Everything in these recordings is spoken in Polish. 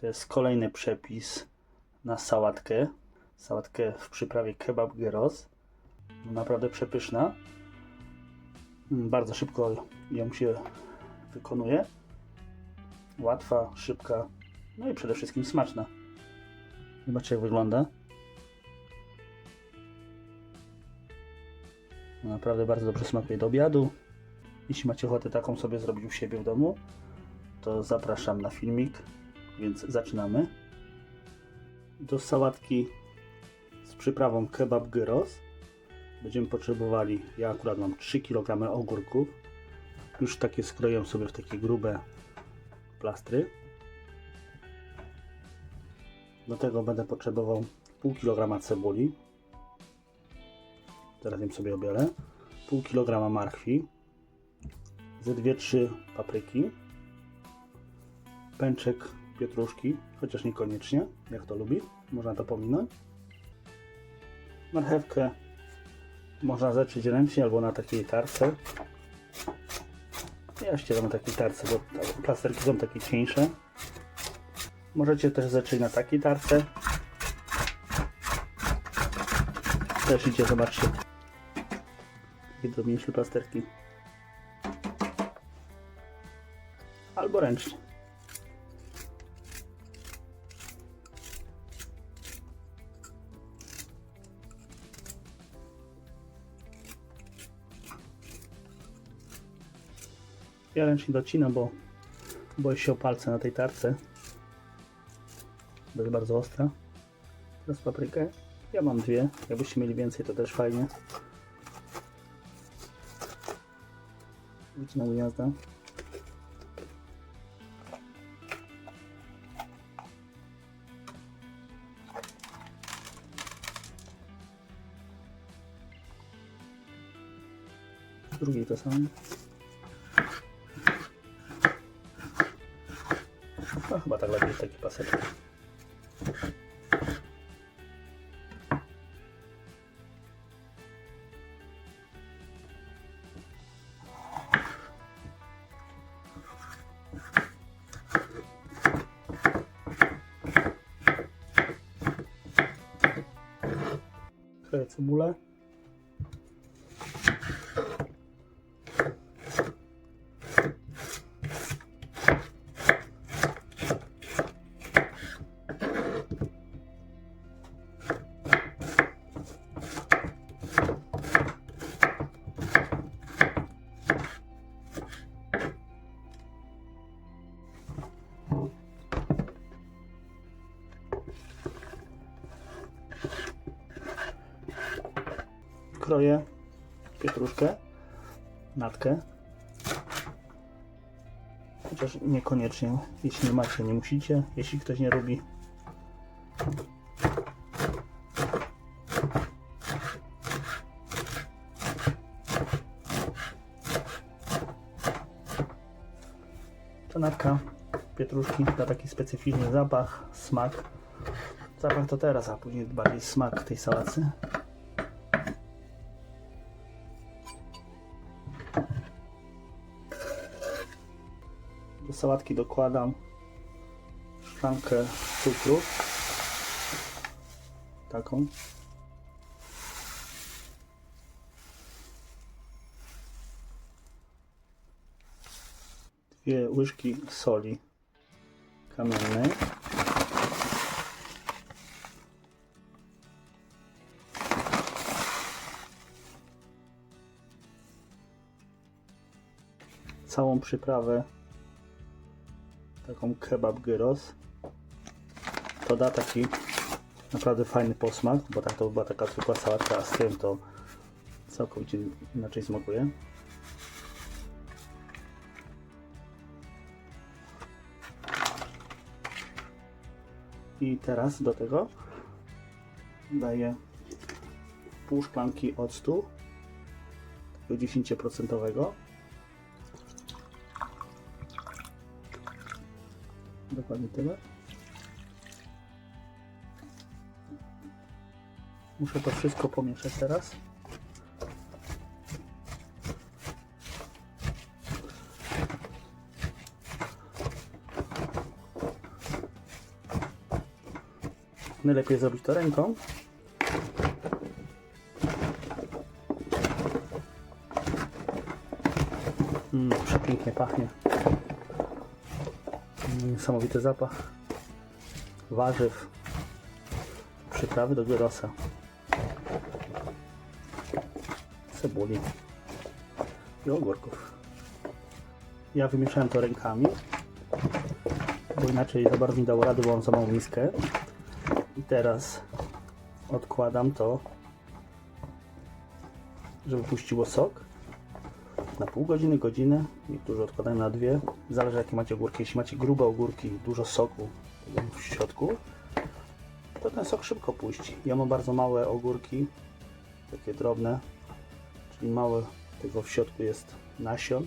To jest kolejny przepis na sałatkę. Sałatkę w przyprawie kebab gyros. Naprawdę przepyszna. Mm, Bardzo szybko ją się wykonuje. Łatwa, szybka, no i przede wszystkim smaczna. Zobaczcie jak wygląda. Naprawdę bardzo dobrze smakuje do obiadu. Jeśli macie ochotę taką sobie zrobić u siebie w domu, to zapraszam na filmik, więc zaczynamy. Do sałatki z przyprawą kebab gyros będziemy potrzebowali, ja akurat mam 3 kg ogórków. Już takie skroję sobie w takie grube plastry. Do tego będę potrzebował pół kg cebuli. Teraz ją sobie obielę. Pół kg marchwi. Ze 2-3 papryki. Pęczek pietruszki, chociaż niekoniecznie, jak to lubi. Można to pominąć. Marchewkę można zetrzeć ręcznie albo na takiej tarce. Ja ścieram na takiej tarce, bo plasterki są takie cieńsze. Możecie też zetrzeć na takiej tarce. Też idzie, zobaczcie. Takie drobniejsze plasterki. Albo ręcznie. Ja ręcznie docinam, bo boję się o palce na tej tarce. Bo jest bardzo ostra. Teraz paprykę. Ja mam dwie. Jakbyście mieli więcej, to też fajnie. Wycinam gniazda. Drugiej to samo. No chyba tak lepiej taki paseczek. Kroję cebulę. Kroję pietruszkę, natkę. Chociaż niekoniecznie, jeśli nie macie, nie musicie. Jeśli ktoś nie lubi, to natka pietruszki da taki specyficzny zapach, smak. Zapach to teraz, a później bardziej smak tej sałacy. Sałatki dokładam szklankę cukru. Taką. Dwie łyżki soli kamiennej. Całą przyprawę taką kebab gyros. To da taki naprawdę fajny posmak, bo tak to była taka zwykła sałatka, a z tym to całkowicie inaczej smakuje. I teraz do tego daję pół szklanki octu, takiego 10%. Dokładnie tyle. Muszę to wszystko pomieszać teraz. Najlepiej zrobić to ręką. Mm, przepięknie pachnie. Niesamowity zapach warzyw, przyprawy do gyrosa, cebuli i ogórków. Ja wymieszałem to rękami, bo inaczej za bardzo nie dało rady, bo mam miskę. I teraz odkładam to, żeby puściło sok na pół godziny, godzinę. Niektórzy odkładają na dwie. Zależy jakie macie ogórki. Jeśli macie grube ogórki, dużo soku w środku, to ten sok szybko puści. Ja mam bardzo małe ogórki, takie drobne, czyli małe tego w środku jest nasion,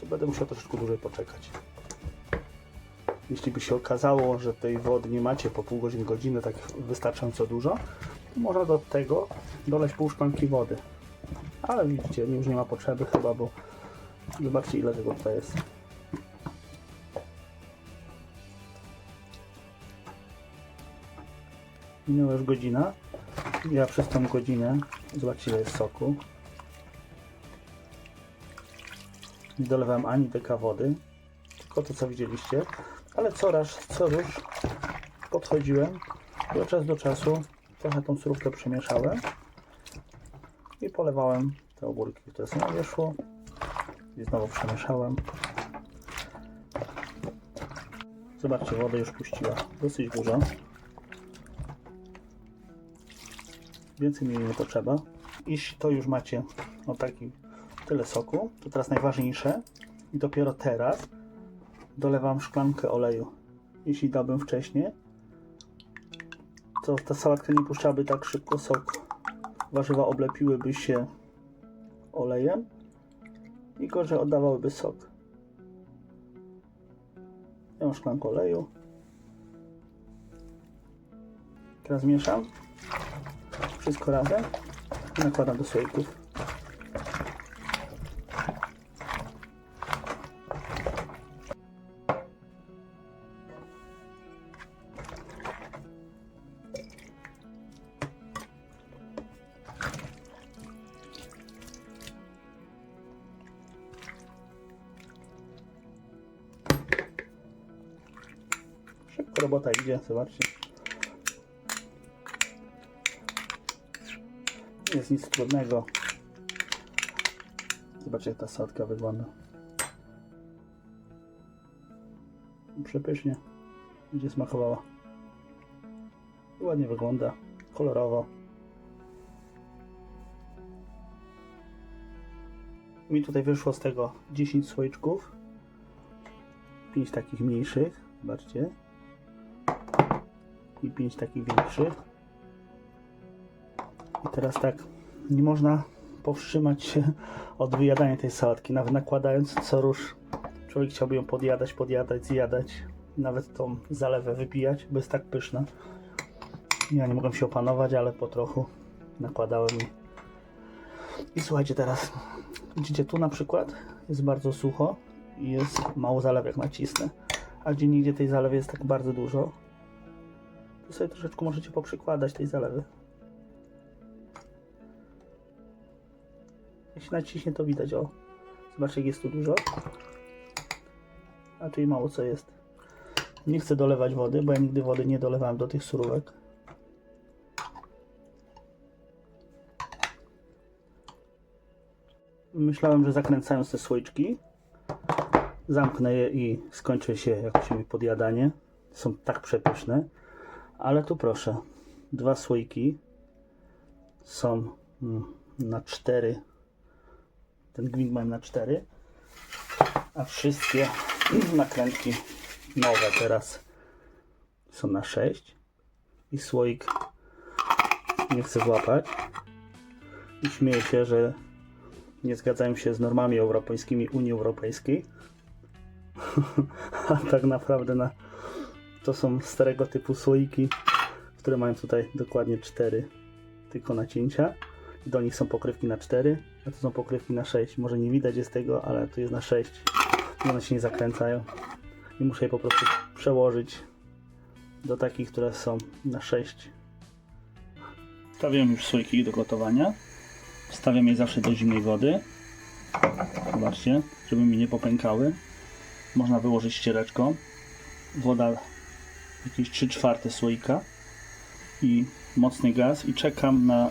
to będę musiał troszeczkę dłużej poczekać. Jeśli by się okazało, że tej wody nie macie po pół godziny, godzinę, tak wystarczająco dużo, to można do tego doleć pół szklanki wody. Ale widzicie, już nie ma potrzeby chyba, bo zobaczcie ile tego tutaj jest. Minęła już godzina. Ja przez tą godzinę, zobaczcie ile jest soku. Nie dolewałem ani deka wody, tylko to co widzieliście. Ale coraz, co rusz podchodziłem od czasu do czasu trochę tą surówkę przemieszałem i polewałem te ogórki, które są na wierzchu i znowu przemieszałem. Zobaczcie, wodę już puściła dosyć dużo. Więcej mi nie potrzeba. Jeśli to już macie o taki tyle soku, to teraz najważniejsze i dopiero teraz dolewam szklankę oleju. Jeśli dałbym wcześniej, to ta sałatka nie puszczałaby tak szybko soku. Warzywa oblepiłyby się olejem i gorzej oddawałyby sok. Ja mam szklankę oleju. Teraz mieszam wszystko razem i nakładam do słoików. Robota idzie, zobaczcie. Nie jest nic trudnego. Zobaczcie jak ta sadka wygląda. Przepysznie. Będzie smakowała. Ładnie wygląda. Kolorowo. Mi tutaj wyszło z tego 10 słoiczków. 5 takich mniejszych. Zobaczcie. I 5 takich większych. I teraz tak, nie można powstrzymać się od wyjadania tej sałatki, nawet nakładając co rusz. Człowiek chciałby ją podjadać, podjadać, zjadać, nawet tą zalewę wypijać, bo jest tak pyszna. Ja nie mogłem się opanować, ale po trochu nakładałem i... I słuchajcie teraz, widzicie tu na przykład jest bardzo sucho i jest mało zalew jak nacisnę, a gdzie nigdzie tej zalewy jest tak bardzo dużo, sobie troszeczkę możecie poprzykładać tej zalewy. Jak się naciśnie to widać, o. Zobaczcie jak jest tu dużo. A tu i mało co jest. Nie chcę dolewać wody, bo ja nigdy wody nie dolewałem do tych surówek. Myślałem, że zakręcając te słoiczki zamknę je i skończy się jakoś mi podjadanie. Są tak przepyszne. Ale tu proszę, dwa słoiki są mm, na cztery. Ten gwint mam na 4, a wszystkie nakrętki nowe teraz są na 6 i słoik nie chcę złapać. I śmieję się, że nie zgadzają się z normami europejskimi Unii Europejskiej. A tak naprawdę na, to są starego typu słoiki które mają tutaj dokładnie 4 tylko nacięcia do nich są pokrywki na 4, a tu są pokrywki na 6. Może nie widać jest tego, ale tu jest na 6. I one się nie zakręcają. I muszę je po prostu przełożyć do takich, które są na 6. Stawiam już słoiki do gotowania. Wstawiam je zawsze do zimnej wody. Zobaczcie, żeby mi nie popękały. Można wyłożyć ściereczką. Woda jakieś 3 czwarte słoika i mocny gaz i czekam na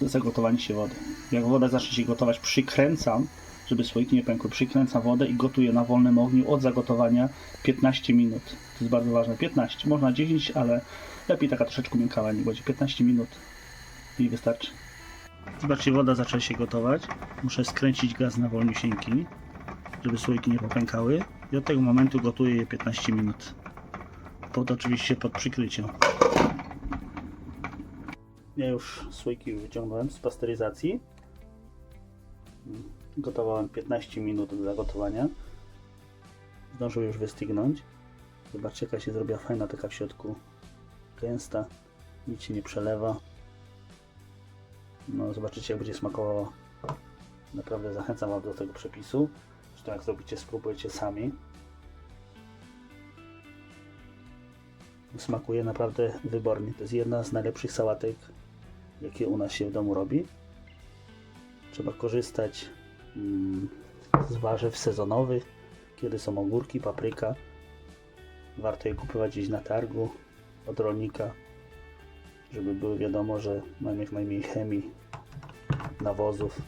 zagotowanie się wody. Jak woda zacznie się gotować, przykręcam, żeby słoiki nie pękły. Przykręcam wodę i gotuję na wolnym ogniu od zagotowania 15 minut. To jest bardzo ważne. 15, można 10, ale lepiej taka troszeczkę miękka nie będzie. 15 minut i wystarczy. Zobaczcie, woda zaczęła się gotować. Muszę skręcić gaz na wolniusieńki, żeby słoiki nie popękały. I od tego momentu gotuję je 15 minut. Pod oczywiście pod przykryciem. Ja już słoiki wyciągnąłem z pasteryzacji. Gotowałem 15 minut do zagotowania. Zdążył już wystygnąć. Zobaczcie jaka się zrobiła fajna taka w środku. Gęsta. Nic się nie przelewa. No zobaczycie jak będzie smakowała. Naprawdę zachęcam Wam do tego przepisu. Zresztą jak zrobicie, spróbujcie sami. Smakuje naprawdę wybornie. To jest jedna z najlepszych sałatek, jakie u nas się w domu robi. Trzeba korzystać mm, z warzyw sezonowych, kiedy są ogórki, papryka. Warto je kupować gdzieś na targu od rolnika, żeby było wiadomo, że mamy jak najmniej chemii, nawozów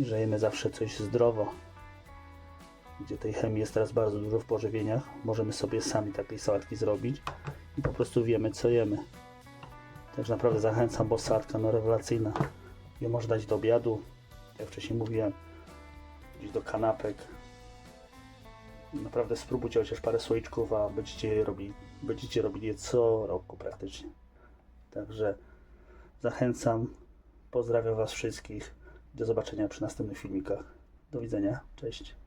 że jemy zawsze coś zdrowo. Gdzie tej chemii jest teraz bardzo dużo w pożywieniach, możemy sobie sami takiej sałatki zrobić i po prostu wiemy co jemy. Także naprawdę zachęcam, bo sałatka no rewelacyjna. Ją można dać do obiadu, jak wcześniej mówiłem, gdzieś do kanapek. Naprawdę spróbujcie chociaż parę słoiczków, a będziecie robili, będziecie robili je co roku praktycznie. Także zachęcam, pozdrawiam Was wszystkich. Do zobaczenia przy następnych filmikach. Do widzenia, cześć.